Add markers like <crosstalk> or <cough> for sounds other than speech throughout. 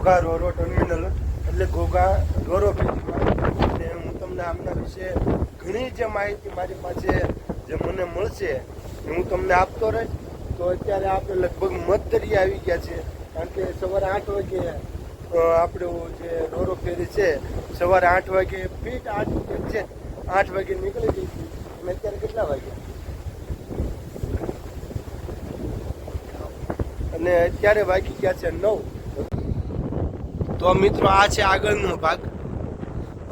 Ghogha રોરો terminal એટલે ઘોઘા રોરો અને હું તમને આમના વિશે ઘણી જે માહિતી મારી પાસે જે મને મળશે હું તમને આપતો રહીશ. તો અત્યારે આપણે લગભગ મધદરી આવી ગયા છે. કારણ કે સવારે આઠ વાગે આપણું જે રોરો ફેરી છે, સવારે આઠ વાગે ફીટ આઠ છે. આઠ વાગે નીકળી ગઈ હતી. અને અત્યારે કેટલા વાગ્યા? અને અત્યારે વાગી ગયા છે નવ. તો મિત્રો આ છે આગળનો ભાગ.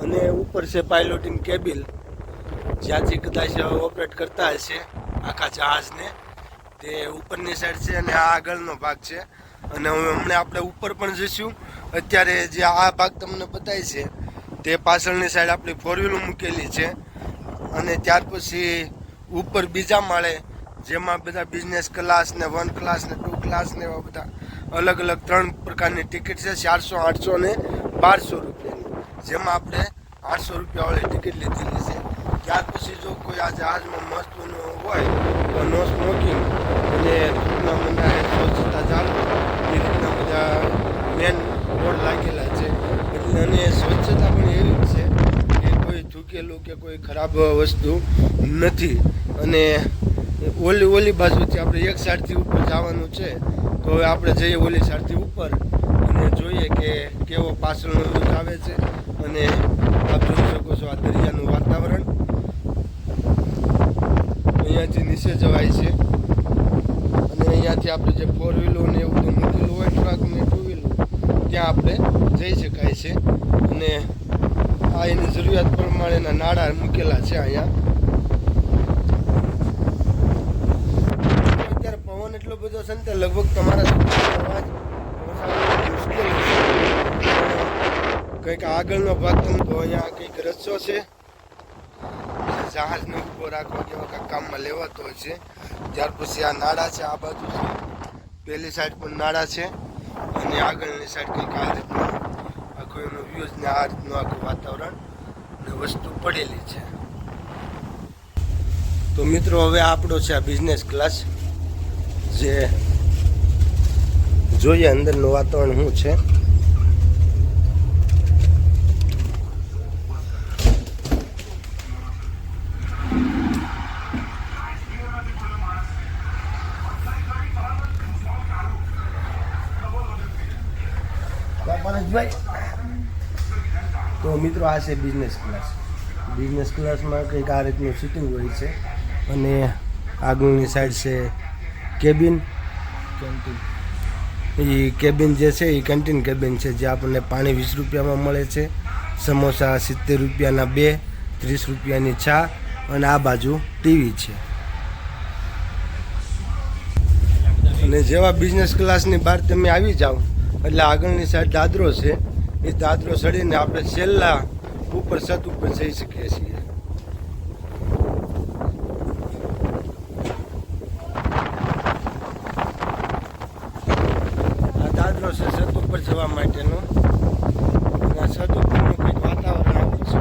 અને ઉપર છે પાયલોટિંગ કેબિલ જ્યાંથી કદાચ ઓપરેટ કરતા હશે આખા જહાજને. તે ઉપરની સાઈડ છે અને આ આગળનો ભાગ છે. અને હું હમણાં આપણે ઉપર પણ જઈશું. અત્યારે જે આ ભાગ તમને બતાય છે, તે પાછળની સાઈડ આપણી ફોર વ્હીલ મૂકેલી છે. અને ત્યાર પછી ઉપર બીજા માળે જેમાં બધા બિઝનેસ ક્લાસ ને વન ક્લાસ ને ટુ ક્લાસ ને એવા બધા અલગ અલગ ત્રણ પ્રકારની ટિકિટ છે, ચારસો, આઠસો ને બારસો રૂપિયાની. જેમાં આપણે આઠસો રૂપિયાવાળી ટિકિટ લીધેલી છે. ત્યાર પછી જો કોઈ આ જહાજમાં મસ્તનું હોય, તો નો સ્મોકિંગ અને ટૂંકમાં મને સ્વચ્છતા ચાલુ એ રીતના બધા મેન બોર્ડ લાગેલા છે. એટલે અને સ્વચ્છતા પણ એવી છે કે કોઈ થૂકેલું કે કોઈ ખરાબ વસ્તુ નથી. અને ઓલી ઓલી બાજુથી આપણે એક સાઈડથી ઉપર જવાનું છે, તો હવે આપણે જઈએ ઓલી સાઈડથી ઉપર અને જોઈએ કે કેવો પાછળનો વ્યૂ આવે છે. અને આપ જોઈ શકો છો આ દરિયાનું વાતાવરણ. અહીંયાથી નીચે જવાય છે. અને અહીંયાથી આપણે જે ફોર વ્હીલો ને એવું બધું મૂકેલું હોય ટ્રક ને ટુ વ્હીલો ત્યાં આપણે જઈ શકાય છે. અને આ એની જરૂરિયાત પ્રમાણેના નાળા મૂકેલા છે અહીંયા અત્યારે પવન એટલો બધો છે ને લગભગ તમારા અવાજ કંઈક આગળનો ભાગ તમે તો અહીંયા કંઈક રસ્તો છે. જહાજને ઊભો રાખવા જેવા કાંઈક કામમાં લેવાતો હોય છે. ત્યાર પછી આ નાળા છે, આ બાજુ છે. પેલી સાઈડ પણ નાળા છે. અને આગળની સાઈડ કંઈક આ રીતનું આખું એનું વ્યૂઝ ને આ રીતનું આખું વાતાવરણ ને વસ્તુ પડેલી છે. તો મિત્રો, હવે આપણો છે આ બિઝનેસ ક્લાસ જે જોઈએ અંદરનું વાતાવરણ શું છે. તો મિત્રો, આ છે બિઝનેસ ક્લાસ બિઝનેસ ક્લાસમાં કંઈક આ રીતનું સિટિંગ હોય છે. અને આગળની સાઈડ છે કેબિન? એ કેબિન જે છે એ કેન્ટીન કેબિન છે જે આપણને પાણી વીસ રૂપિયામાં મળે છે. સમોસા સિત્તેર રૂપિયાના બે ત્રીસ રૂપિયાની ચા અને આ બાજુ ટીવી છે. અને જેવા બિઝનેસ ક્લાસની બહાર તમે આવી જાઓ એટલે આગળની સાઈડ દાદરો છે એ દાદરો ચડીને આપણે છેલ્લા ઉપર છત ઉપર જઈ શકીએ છીએ આ દાદરો છે છત ઉપર જવા માટેનું. કંઈક વાતાવરણ છે.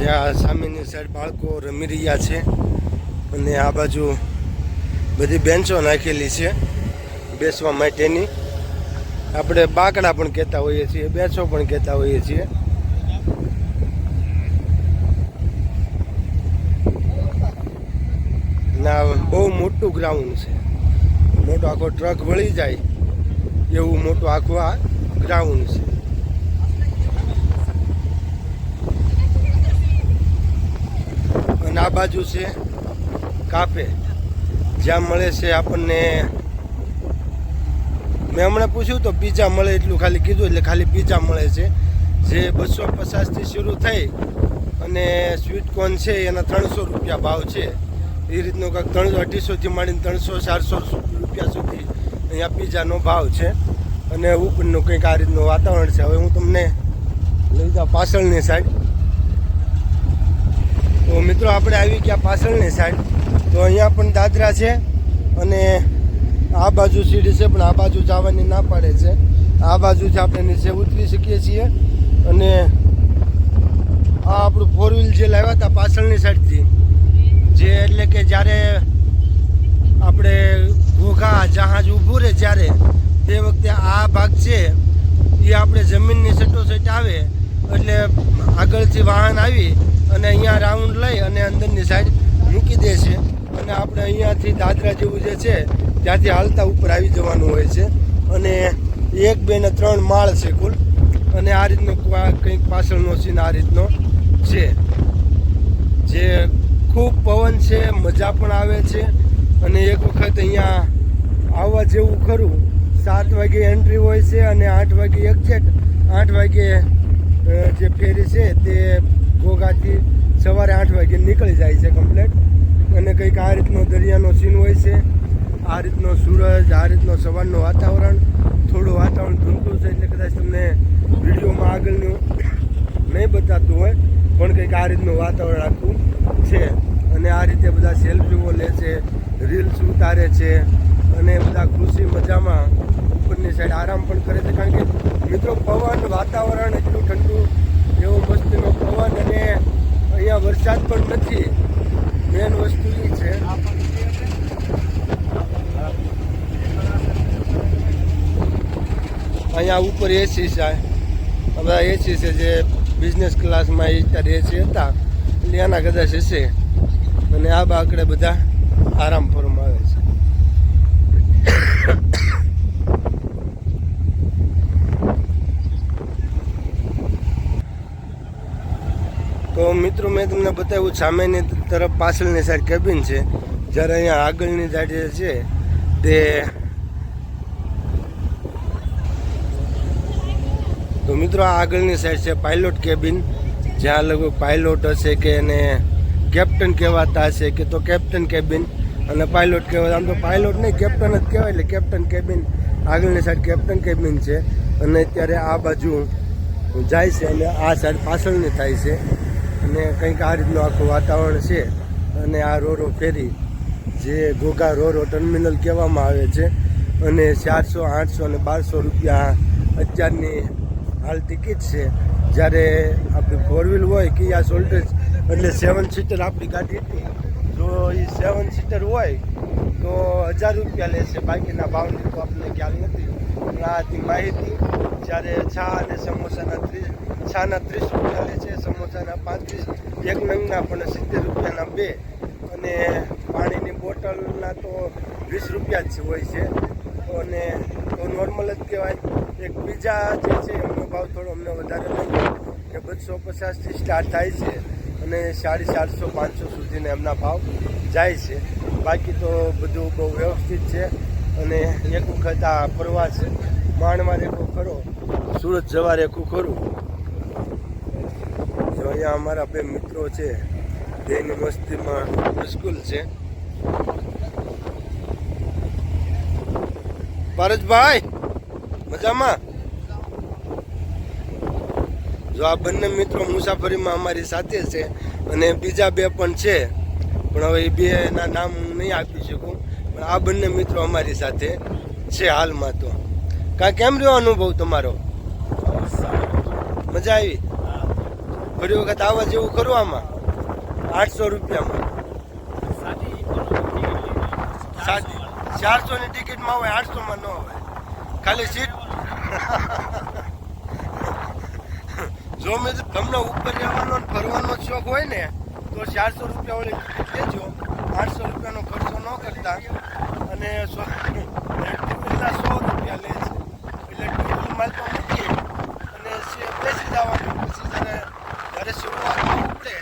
જ્યાં સામેની સાઈડ બાળકો રમી રહ્યા છે. અને આ બાજુ બધી બેન્ચો નાખેલી છે બેસવા માટેની. આપણે બાકડા પણ કહેતા હોઈએ છીએ, બેસો પણ કહેતા હોઈએ છીએ. ના, બહુ મોટું ગ્રાઉન્ડ છે. મોટો આખો ટ્રક વળી જાય, એવું મોટું આખું આ ગ્રાઉન્ડ છે. અને આ બાજુ છે કાફે. જ્યાં મળે છે આપણને, મેં હમણાં પૂછ્યું તો પીઝા મળે એટલું ખાલી કીધું, એટલે ખાલી પીઝા મળે છે. જે બસો પચાસથી શરૂ થઈ અને સ્વીટ કોર્ન છે, એના ત્રણસો રૂપિયા ભાવ છે. એ રીતનો કાંઈક ત્રણ અઢીસોથી માંડીને ત્રણસો, ચારસો રૂપિયા સુધી અહીંયા પીઝાનો ભાવ છે. અને ઉપરનું કંઈક આ રીતનું વાતાવરણ છે. હવે હું તમને લઈ જાઉં પાછળની સાઈડ તો મિત્રો, આપણે આવી ગયા પાછળની સાઈડ તો અહીંયા પણ દાદરા છે અને આ બાજુ સીડી છે, પણ આ બાજુ જવાની ના પાડે છે. આ બાજુથી આપણે નીચે ઉતરી શકીએ છીએ. અને આ આપણું ફોર વ્હીલ જે લાવ્યા હતા પાછળની સાઈડથી જે એટલે કે જ્યારે આપણે ઘોઘા, જહાજ ઊભું રહે જ્યારે તે વખતે આ ભાગ છે, એ આપણે જમીનની સટોસટ આવે એટલે આગળથી વાહન આવી અને અહીંયા રાઉન્ડ લઈ અને અંદરની સાઈડ મૂકી દે છે. અને આપણે અહીંયાથી દાદરા જેવું જે છે, ત્યાંથી હાલતા ઉપર આવી જવાનું હોય છે. અને એક, બે ને ત્રણ માળ છે કુલ. અને આ રીતનો કંઈક પાછળનો સીન આ રીતનો છે. જે ખૂબ પવન છે, મજા પણ આવે છે. અને એક વખત અહીંયા આવવા જેવું ખરું, સાત વાગે એન્ટ્રી હોય છે અને આઠ વાગે એક્ઝેક્ટ આઠ વાગે જે ફેરી છે તે ઘોઘાથી સવારે આઠ વાગે નીકળી જાય છે કમ્પ્લેટ અને કંઈક આ રીતનો દરિયાનો સીન હોય છે. આ રીતનો સૂરજ, આ રીતનો સવારનું વાતાવરણ, થોડું વાતાવરણ ધૂંધળું છે એટલે કદાચ તમને વિડીયોમાં આગળનું <coughs> નહીં બતાતું હોય, પણ કંઈક આ રીતનું વાતાવરણ આખું છે. અને આ રીતે બધા સેલ્ફીઓ લે છે રીલ્સ ઉતારે છે, અને બધા ખુશી મજામાં ઉપરની સાઈડ આરામ પણ કરે છે. કારણ કે મિત્રો, પવન વાતાવરણ એટલું ઠંડુ, એવો મસ્તીનો પવન અને અહીંયા વરસાદ પણ નથી. મેન વસ્તુ એ છે. અહીંયા ઉપર એસી છે. બધા એસી છે જે બિઝનેસ ક્લાસમાં એ અત્યારે એસી હતા. એના કદાચ હશે. અને આ બાકડે બધા આરામ ફરવામાં આવે છે. તો મિત્રો, મેં તમને બતાવ્યું સામેની તરફ પાછળની સાઈડ કેબિન છે. જ્યારે અહીંયા આગળની સાઈડ છે, તે તો મિત્રો, આ આગળની સાઈડ છે પાયલોટ કેબિન જ્યાં લગભગ પાયલોટ હશે કે એને કેપ્ટન કહેવાતા હશે કે તો કેપ્ટન કેબિન અને પાયલોટ કહેવાય. આમ તો પાયલોટ નહીં કેપ્ટન જ કહેવાય એટલે કેપ્ટન કેબિન આગળની સાઈડ કેપ્ટન કેબિન છે. અને અત્યારે આ બાજુ જાય છે અને આ સાઈડ પાછળની થાય છે. અને કંઈક આ રીતનું આખું વાતાવરણ છે. અને આ રોરો ફેરી, જે ઘોઘા રોરો ટર્મિનલ કહેવામાં આવે છે. અને ચારસો, આઠસો અને બારસો રૂપિયા અત્યારની હાલ ટિકિટ છે. જ્યારે આપણી ફોર વ્હીલ હોય કે આ સોલ્ટેજ એટલે સેવન સીટર આપણી ગાડી હતી. જો એ સેવન સીટર હોય, તો હજાર રૂપિયા લેશે. બાકીના ભાવની તો આપણને ખ્યાલ નથી. આ હતી માહિતી. જ્યારે છા અને સમોસાના ત્રીસ, છાના ત્રીસ રૂપિયા લે છે, સમોસાના પાંત્રીસ, એક નંગના પણ સિત્તેર રૂપિયાના બે. અને પાણીની બોટલના તો વીસ રૂપિયા જ હોય છે. અને નોર્મલ જ કહેવાય. એક બીજા જે છે, એમનો ભાવ થોડો અમને વધારે લાગ્યો કે બસો પચાસથી સ્ટાર્ટ થાય છે અને સાડી ચારસો, પાંચસો સુધીને એમના ભાવ જાય છે. બાકી તો બધું બહુ વ્યવસ્થિત છે અને એક વખત આ ફરવા છે. માણમાં રેખું ખરો, સુરત જવા રેખું ખરું. જો અહીંયા અમારા બે મિત્રો છે તેની મસ્તીમાં સ્કૂલ છે. પારસભાઈ, મજામાં? જો આ બંને મિત્રો મુસાફરીમાં અમારી સાથે છે અને બીજા બે પણ છે, પણ હવે એ બે એના નામ હું નહીં આપી શકું, પણ આ બંને મિત્રો અમારી સાથે છે હાલમાં તો. કા કેમ રહ્યો અનુભવ તમારો? મજા આવી? ફરી વખત આવવા જેવું ખરું આમાં? આઠસો રૂપિયામાં? સાદી ચારસો ની ટિકિટમાં હોય આઠસો માં ન હોય. ખાલી સીટ જો મેં તમને ઉપર રહેવાનો ને ફરવાનો શોખ હોય ને, તો ચારસો રૂપિયા વાળી ટિકિટ લેજો. આઠસો રૂપિયાનો ખર્ચો ન કરતા. અને સો પહેલાં સો રૂપિયા લે છે. એટલે ટિકિટમાં તો મૂકીએ. અને બેસી જવાનું. પછી જ્યારે જ્યારે શરૂઆત ઉપડે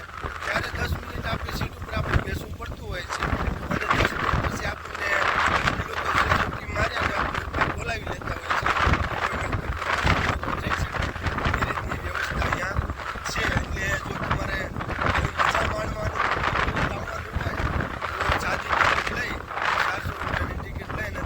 ત્યારે દસ મિનિટ આપણી સીટ ઉપર આપણે બેસવું પડતું હોય છે અને દસ મિનિટ પછી આપણને એ લોકો ઝડપથી માર્યા ને આપણે ઉપર બોલાવી લેતા હોય છે જઈ શકે. એ રીતની વ્યવસ્થા અહીંયા છે એટલે જો તમારે કોઈ મજા માણવાની આવવાનું હોય તો સાદી ટિકિટ લઈ ચારસો રૂપિયાની ટિકિટ લઈને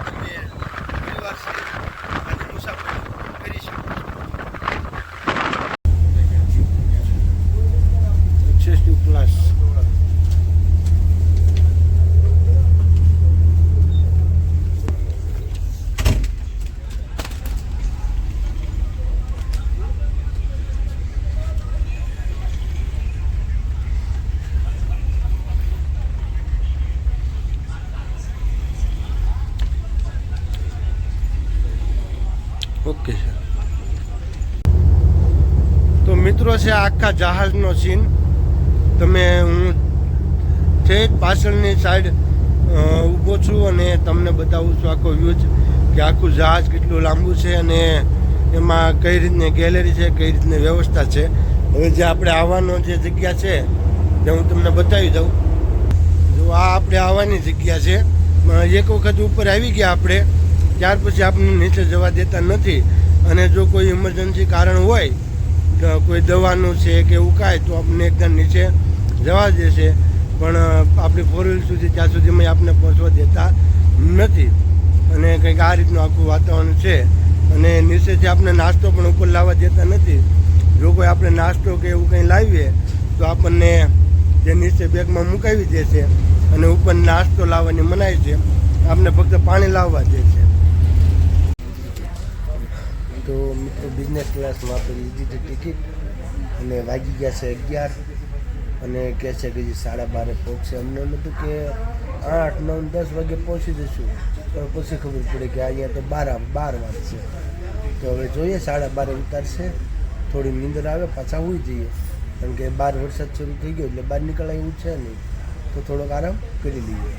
ઓકે છે તો છે આખા જહાજનો સીન તમે હું ઠેક પાછળની સાઈડ ઊભો છું અને તમને બતાવું છું આખો વ્યૂ કે આખું જહાજ કેટલું લાંબુ છે અને એમાં કઈ રીતની ગેલેરી છે, કઈ રીતની વ્યવસ્થા છે. હવે જે આપણે આવવાનો જે જગ્યા છે તે હું તમને બતાવી દઉં. જો આ આપણે આવવાની જગ્યા છે એક વખત ઉપર આવી ગયા આપણે, ત્યાર પછી આપણને નીચે જવા દેતા નથી. અને જો કોઈ ઇમરજન્સી કારણ હોય કોઈ દવાનું છે કે એવું કાંઈ, તો આપણને એકદમ નીચે જવા દેશે. પણ આપણી ફોર વ્હીલ સુધી ત્યાં સુધીમાં આપને પહોંચવા દેતા નથી. અને કંઈક આ રીતનું આખું વાતાવરણ છે. અને નીચેથી આપણે નાસ્તો પણ ઉપર લાવવા દેતા નથી. જો કોઈ આપણે નાસ્તો કે એવું કંઈ લાવીએ, તો આપણને જે નીચે બેગમાં મુકાવી દે છે અને ઉપર નાસ્તો લાવવાની મનાય છે. આપણે ફક્ત પાણી લાવવા દે છે તો મિત્રો બિઝનેસ ક્લાસમાં આપણે લીધી હતી ટિકિટ અને વાગી ગયા છે અગિયાર. અને કહે છે કે જે સાડા બારે પહોંચશે. અમને એમ હતું કે આઠ, નવ દસ વાગે પહોંચી જશું પણ પછી ખબર પડી કે અહીંયા તો બાર બાર વાગશે. તો હવે જોઈએ સાડા બારે ઉતારશે. થોડી નીંદર આવે, પાછા હોઈ જઈએ. કારણ કે બાર વરસાદ શરૂ થઈ ગયો એટલે બહાર નીકળાય એવું છે નહીં. તો થોડોક આરામ કરી લઈએ.